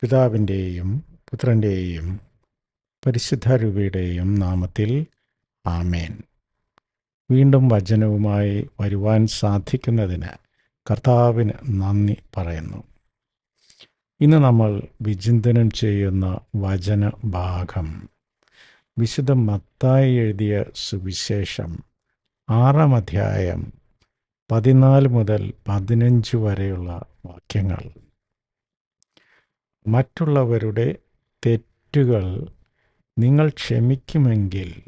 പിതാവിന്റെയും പുത്രന്റെയും പരിശുദ്ധ രൂപയുടെയും നാമത്തിൽ ആമേൻ. വീണ്ടും വചനവുമായി വരുവാൻ സാധിക്കുന്നതിന് കർത്താവിന് നന്ദി പറയുന്നു. ഇന്ന് നമ്മൾ വിചിന്തനം ചെയ്യുന്ന വചന ഭാഗം വിശുദ്ധ മത്തായി എഴുതിയ സുവിശേഷം ആറാം അധ്യായം പതിനാല് മുതൽ പതിനഞ്ച് വരെയുള്ള വാക്യങ്ങൾ. മറ്റുള്ളവരുടെ തെറ്റുകൾ നിങ്ങൾ ക്ഷമിക്കുമെങ്കിൽ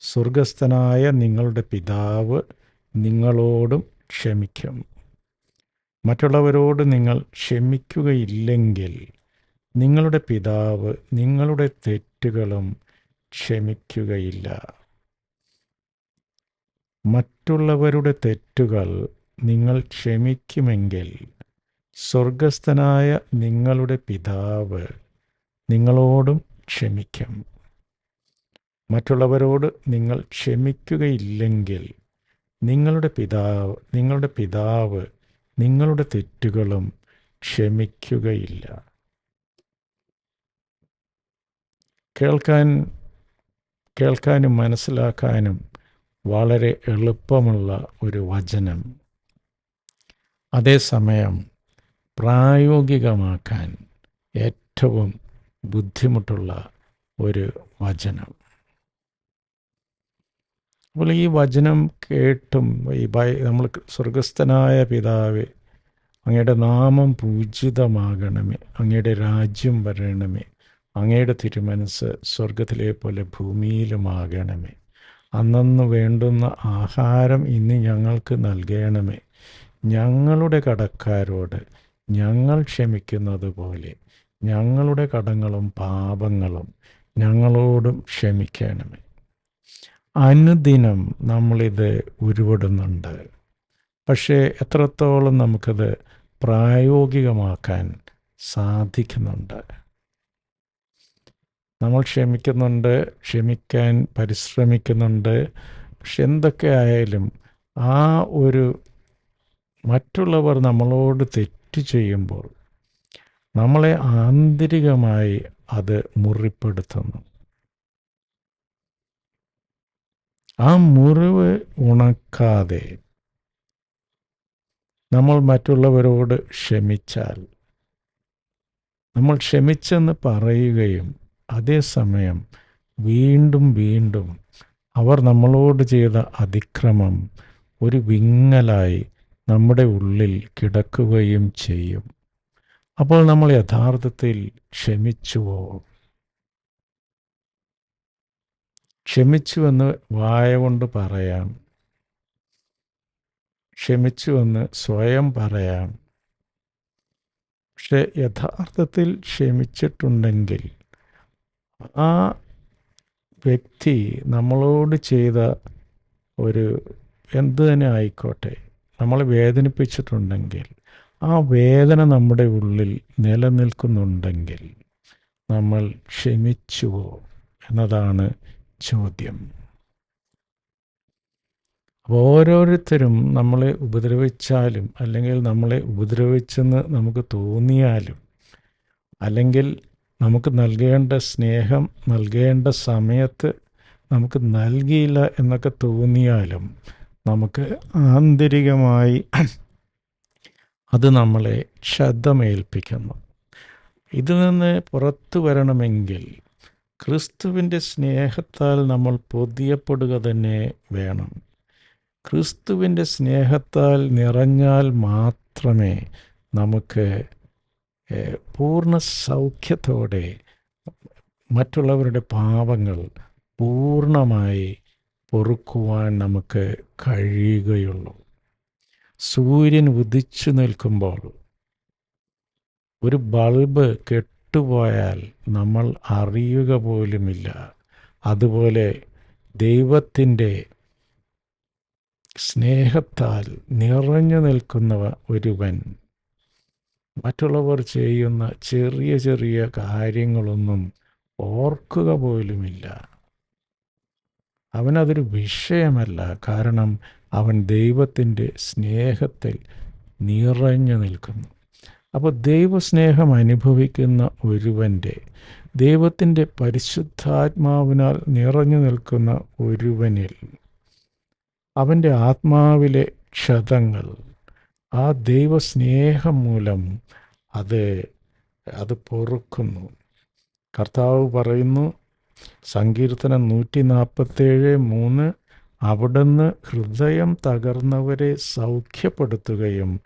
സ്വർഗസ്ഥനായ നിങ്ങളുടെ പിതാവ് നിങ്ങളോടും ക്ഷമിക്കും. മറ്റുള്ളവരോട് നിങ്ങൾ ക്ഷമിക്കുകയില്ലെങ്കിൽ നിങ്ങളുടെ പിതാവ് നിങ്ങളുടെ തെറ്റുകളും ക്ഷമിക്കുകയില്ല. മറ്റുള്ളവരുടെ തെറ്റുകൾ നിങ്ങൾ ക്ഷമിക്കുമെങ്കിൽ സ്വർഗസ്ഥനായ നിങ്ങളുടെ പിതാവ് നിങ്ങളോടും ക്ഷമിക്കും. മറ്റുള്ളവരോട് നിങ്ങൾ ക്ഷമിക്കുകയില്ലെങ്കിൽ നിങ്ങളുടെ പിതാവ് നിങ്ങളുടെ പിതാവ് നിങ്ങളുടെ തെറ്റുകളും ക്ഷമിക്കുകയില്ല. കേൾക്കാൻ കേൾക്കാനും മനസ്സിലാക്കാനും വളരെ എളുപ്പമുള്ള ഒരു വചനം. അതേസമയം പ്രായോഗികമാക്കാൻ ഏറ്റവും ബുദ്ധിമുട്ടുള്ള ഒരു വചനം. അപ്പോൾ ഈ വചനം കേട്ടും ഈ ബൈ നമ്മൾ സ്വർഗസ്ഥനായ പിതാവ് അങ്ങയുടെ നാമം പൂജിതമാകണമേ അങ്ങയുടെ രാജ്യം വരണമേ അങ്ങയുടെ തിരുമനസ് സ്വർഗത്തിലെ പോലെ ഭൂമിയിലുമാകണമേ. അന്നന്ന് വേണ്ടുന്ന ആഹാരം ഇന്ന് ഞങ്ങൾക്ക് നൽകണമേ. ഞങ്ങളുടെ കടക്കാരോട് ഞങ്ങൾ ക്ഷമിക്കുന്നത് പോലെ ഞങ്ങളുടെ കടങ്ങളും പാപങ്ങളും ഞങ്ങളോടും ക്ഷമിക്കണമേ. അനുദിനം നമ്മളിത് ഉരുവിടുന്നുണ്ട്. പക്ഷേ എത്രത്തോളം നമുക്കത് പ്രായോഗികമാക്കാൻ സാധിക്കുന്നുണ്ട്. നമ്മൾ ക്ഷമിക്കുന്നുണ്ട് ക്ഷമിക്കാൻ പരിശ്രമിക്കുന്നുണ്ട്. പക്ഷെ എന്തൊക്കെ ആയാലും ആ ഒരു മറ്റുള്ളവർ നമ്മളോട് തെറ്റ് ചെയ്യുമ്പോൾ നമ്മളെ ആന്തരികമായി അത് മുറിപ്പെടുത്തുന്നു. ആ മുറിവ് ഉണക്കാതെ നമ്മൾ മറ്റുള്ളവരോട് ക്ഷമിച്ചാൽ നമ്മൾ ക്ഷമിച്ചെന്ന് പറയുകയും അതേസമയം വീണ്ടും വീണ്ടും അവർ നമ്മളോട് ചെയ്ത അതിക്രമം ഒരു വിങ്ങലായി നമ്മുടെ ഉള്ളിൽ കിടക്കുകയും ചെയ്യും. അപ്പോൾ നമ്മൾ യഥാർത്ഥത്തിൽ ക്ഷമിച്ചുവോ? ക്ഷമിച്ചുവെന്ന് വായ കൊണ്ട് പറയാം. ക്ഷമിച്ചുവെന്ന് സ്വയം പറയാം. പക്ഷെ യഥാർത്ഥത്തിൽ ക്ഷമിച്ചിട്ടുണ്ടെങ്കിൽ ആ വ്യക്തി നമ്മളോട് ചെയ്ത ഒരു എന്തു തന്നെ ആയിക്കോട്ടെ. നമ്മളെ വേദനിപ്പിച്ചിട്ടുണ്ടെങ്കിൽ ആ വേദന നമ്മുടെ ഉള്ളിൽ നിലനിൽക്കുന്നുണ്ടെങ്കിൽ നമ്മൾ ക്ഷമിച്ചുവോ എന്നതാണ് ചോദ്യം. അപ്പോൾ ഓരോരുത്തരും നമ്മളെ ഉപദ്രവിച്ചാലും അല്ലെങ്കിൽ നമ്മളെ ഉപദ്രവിച്ചെന്ന് നമുക്ക് തോന്നിയാലും അല്ലെങ്കിൽ നമുക്ക് നൽകേണ്ട സ്നേഹം നൽകേണ്ട സമയത്ത് നമുക്ക് നൽകിയില്ല എന്നൊക്കെ തോന്നിയാലും നമുക്ക് ആന്തരികമായി അത് നമ്മളെ ക്ഷതമേൽപ്പിക്കുന്നു ഇതിൽ നിന്ന് പുറത്തു വരണമെങ്കിൽ ക്രിസ്തുവിന്റെ സ്നേഹത്താൽ നമ്മൾ പൊതിയപ്പെടുക തന്നെ വേണം. ക്രിസ്തുവിന്റെ സ്നേഹത്താൽ നിറഞ്ഞാൽ മാത്രമേ നമുക്ക് പൂർണ സൗഖ്യത്തോടെ മറ്റുള്ളവരുടെ പാപങ്ങൾ പൂർണമായി പൊറുക്കുവാൻ നമുക്ക് കഴിയുകയുള്ളൂ. സൂര്യൻ ഉദിച്ചു നിൽക്കുമ്പോൾ ഒരു ബൾബ് കെട്ടുപോയാൽ നമ്മൾ അറിയുക പോലുമില്ല. അതുപോലെ ദൈവത്തിന്റെ സ്നേഹത്താൽ നിറഞ്ഞു നിൽക്കുന്നവ ഒരുവൻ. മറ്റുള്ളവർ ചെയ്യുന്ന ചെറിയ ചെറിയ കാര്യങ്ങളൊന്നും ഓർക്കുക പോലുമില്ല. അവനതൊരു വിഷയമല്ല. കാരണം അവൻ ദൈവത്തിന്റെ സ്നേഹത്തിൽ നിറഞ്ഞു നിൽക്കുന്നു. അപ്പോൾ ദൈവസ്നേഹം അനുഭവിക്കുന്ന ഒരുവന്റെ ദൈവത്തിന്റെ പരിശുദ്ധാത്മാവിനാൽ നിറഞ്ഞു നിൽക്കുന്ന ഒരുവനിൽ അവന്റെ ആത്മാവിലെ ക്ഷതങ്ങൾ ആ ദൈവസ്നേഹം മൂലം അത് അത് പൊറുക്കുന്നു. കർത്താവ് പറയുന്നു സങ്കീർത്തനം നൂറ്റി നാൽപ്പത്തേഴ് മൂന്ന്. അവിടുന്ന് ഹൃദയം തകർന്നവരെ സൗഖ്യപ്പെടുത്തുകയും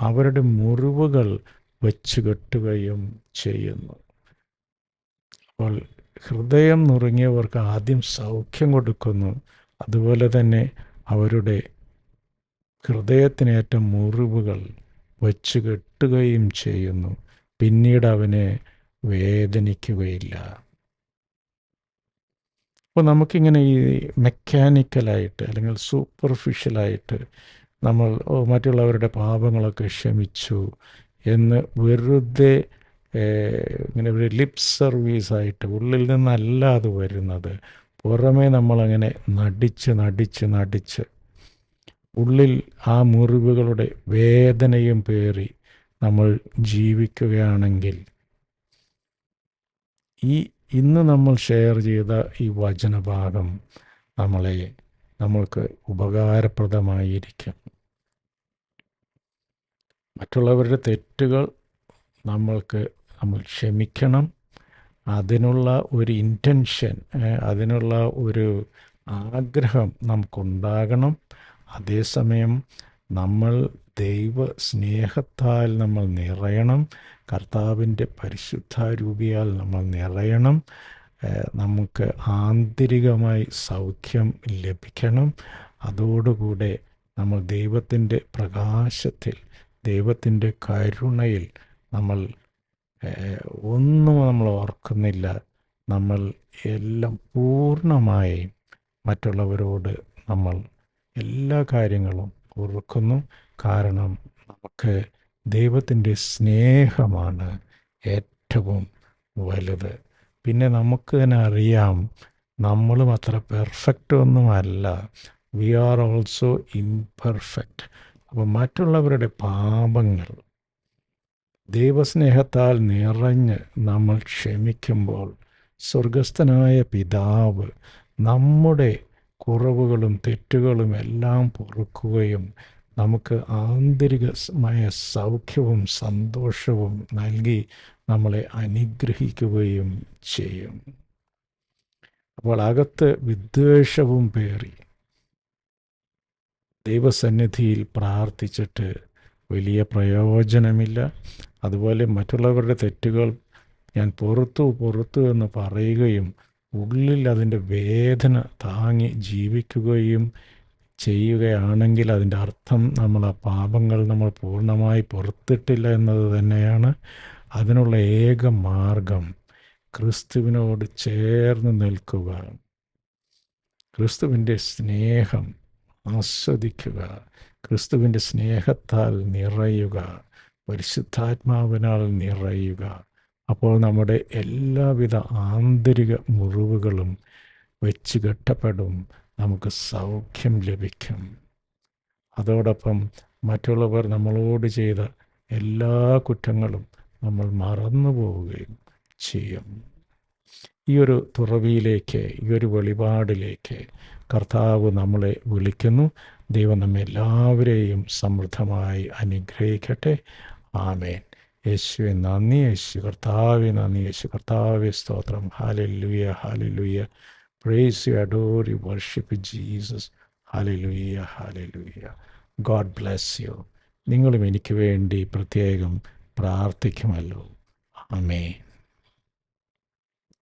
അവരുടെ മുറിവുകൾ വച്ചുകെട്ടുകയും ചെയ്യുന്നു. അപ്പോൾ ഹൃദയം നുറുങ്ങിയവർക്ക് ആദ്യം സൗഖ്യം കൊടുക്കുന്നു. അതുപോലെ തന്നെ അവരുടെ ഹൃദയത്തിനേറ്റ മുറിവുകൾ വച്ചു കെട്ടുകയും ചെയ്യുന്നു. പിന്നീട് അവനെ വേദനിക്കുകയില്ല. അപ്പോൾ നമുക്കിങ്ങനെ ഈ മെക്കാനിക്കലായിട്ട് അല്ലെങ്കിൽ സൂപ്പർഫിഷ്യലായിട്ട് നമ്മൾ മറ്റുള്ളവരുടെ പാപങ്ങളൊക്കെ ക്ഷമിച്ചു എന്ന് വെറുതെ ഇങ്ങനെ ഒരു ലിപ് സർവീസായിട്ട് ഉള്ളിൽ നിന്നല്ല അത് വരുന്നത് പുറമേ നമ്മളങ്ങനെ നടിച്ച് നടിച്ച് നടിച്ച് ഉള്ളിൽ ആ മുറിവുകളുടെ വേദനയും പേറി നമ്മൾ ജീവിക്കുകയാണെങ്കിൽ ഈ ഇന്ന് നമ്മൾ ഷെയർ ചെയ്ത ഈ വചനഭാഗം നമ്മളെ നമ്മൾക്ക് ഉപകാരപ്രദമായിരിക്കും. മറ്റുള്ളവരുടെ തെറ്റുകൾ നമ്മൾക്ക് നമ്മൾ ക്ഷമിക്കണം. അതിനുള്ള ഒരു ഇന്റൻഷൻ അതിനുള്ള ഒരു ആഗ്രഹം നമുക്കുണ്ടാകണം. അതേസമയം നമ്മൾ ദൈവ സ്നേഹത്താൽ നമ്മൾ നിറയണം. കർത്താവിന്റെ പരിശുദ്ധാരൂപിയാൽ നമ്മൾ നിറയണം. നമുക്ക് ആന്തരികമായി സൗഖ്യം ലഭിക്കണം. അതോടുകൂടെ നമ്മൾ ദൈവത്തിന്റെ പ്രകാശത്തിൽ ദൈവത്തിന്റെ കരുണയിൽ നമ്മൾ ഒന്നും നമ്മൾ ഓർക്കുന്നില്ല. നമ്മൾ എല്ലാം പൂർണമായി മറ്റുള്ളവരോട് നമ്മൾ എല്ലാ കാര്യങ്ങളും ഓർക്കുന്നു. കാരണം നമുക്ക് ദൈവത്തിന്റെ സ്നേഹമാണ് ഏറ്റവും വലുത്. പിന്നെ നമുക്ക് തന്നെ അറിയാം നമ്മളും അത്ര പെർഫെക്റ്റ് ഒന്നുമല്ല. വി ആർ ഓൾസോ ഇംപെർഫെക്റ്റ് അപ്പോൾ മറ്റുള്ളവരുടെ പാപങ്ങൾ ദൈവസ്നേഹത്താൽ നിറഞ്ഞ് നമ്മൾ ക്ഷമിക്കുമ്പോൾ സ്വർഗസ്ഥനായ പിതാവ് നമ്മുടെ കുറവുകളും തെറ്റുകളും എല്ലാം പൊറുക്കുകയും നമുക്ക് ആന്തരികമായ സൗഖ്യവും സന്തോഷവും നൽകി നമ്മളെ അനുഗ്രഹിക്കുകയും ചെയ്യും. അപ്പോൾ അകത്ത് വിദ്വേഷവും പേറി. ദൈവസന്നിധിയിൽ പ്രാർത്ഥിച്ചിട്ട് വലിയ പ്രയോജനമില്ല. അതുപോലെ മറ്റുള്ളവരുടെ തെറ്റുകൾ ഞാൻ പുറത്തു പുറത്തു എന്ന് പറയുകയും ഉള്ളിൽ അതിന്റെ വേദന താങ്ങി ജീവിക്കുകയും ചെയ്യുകയാണെങ്കിൽ അതിന്റെ അർത്ഥം നമ്മൾ ആ പാപങ്ങൾ നമ്മൾ പൂർണമായി പുറത്തിട്ടില്ല എന്നത് തന്നെയാണ്. അതിനുള്ള ഏക മാർഗം ക്രിസ്തുവിനോട് ചേർന്ന് നിൽക്കുക. ക്രിസ്തുവിന്റെ സ്നേഹം ആസ്വദിക്കുക. ക്രിസ്തുവിന്റെ സ്നേഹത്താൽ നിറയുക. പരിശുദ്ധാത്മാവിനാൽ നിറയുക. അപ്പോൾ നമ്മുടെ എല്ലാവിധ ആന്തരിക മുറിവുകളും വെച്ച് കെട്ടപ്പെടും. നമുക്ക് സൗഖ്യം ലഭിക്കും. അതോടൊപ്പം മറ്റുള്ളവർ നമ്മളോട് ചെയ്ത എല്ലാ കുറ്റങ്ങളും നമ്മൾ മറന്നു പോവുകയും ചെയ്യും. ഈ ഒരു തുറവിയിലേക്ക് ഈ ഒരു വെളിപാടിലേക്ക് കർത്താവ് നമ്മളെ വിളിക്കുന്നു. ദൈവം നമ്മെ എല്ലാവരെയും സമൃദ്ധമായി അനുഗ്രഹിക്കട്ടെ. ആമേൻ. യേശുവെ നന്ദി യേശു. കർത്താവെ നന്ദി യേശു. കർത്താവെ സ്തോത്രം. Hallelujah hallelujah praise you adore you worship Jesus hallelujah hallelujah God bless you നിങ്ങളും എനിക്ക് വേണ്ടി പ്രത്യേകം പ്രാർത്ഥിക്കുമല്ലോ. ആമേ